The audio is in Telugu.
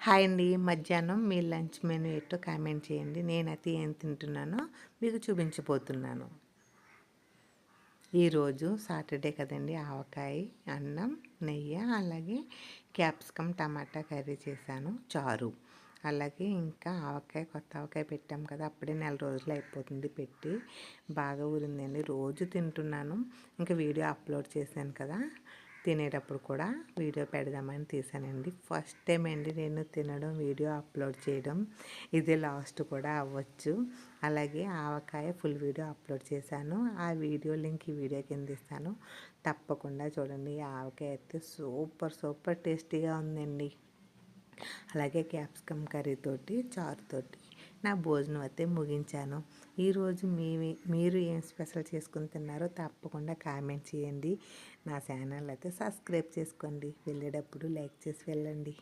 హాయ్ అండి. మధ్యాహ్నం మీ లంచ్ మెనూ ఎట్టో కామెంట్ చేయండి. నేనైతే ఏం తింటున్నానో మీకు చూపించబోతున్నాను. ఈరోజు సాటర్డే కదండి. ఆవకాయ అన్నం నెయ్యి అలాగే క్యాప్సికమ్ టమాటా కర్రీ చేశాను. చారు. అలాగే ఇంకా ఆవకాయ కొత్త ఆవకాయ పెట్టాం కదా. అప్పుడే నెల రోజులు అయిపోతుంది పెట్టి బాగా ఊరిందండి రోజు తింటున్నాను. ఇంకా వీడియో అప్లోడ్ చేశాను కదా. తినేటప్పుడు కూడా వీడియో పెడదామని తీసానండి. ఫస్ట్ టైం అండి నేను తినడం వీడియో అప్లోడ్ చేయడం. ఇది లాస్ట్ కూడా అవ్వచ్చు. అలాగే ఆవకాయ ఫుల్ వీడియో అప్లోడ్ చేశాను. ఆ వీడియో లింక్ ఈ వీడియో కింద ఇస్తాను. తప్పకుండా చూడండి. ఆవకాయ అయితే సూపర్ సూపర్ టేస్టీగా ఉందండి. అలాగే క్యాప్సికమ్ కర్రీతోటి చారుతోటి నా భోజనం అయితే ముగించాను. ఈరోజు మీ మీరు ఏం స్పెషల్ చేసుకుని తిన్నారో తప్పకుండా కామెంట్ చేయండి. నా ఛానల్ అయితే సబ్స్క్రైబ్ చేసుకోండి. వెళ్ళేటప్పుడు లైక్ చేసి వెళ్ళండి.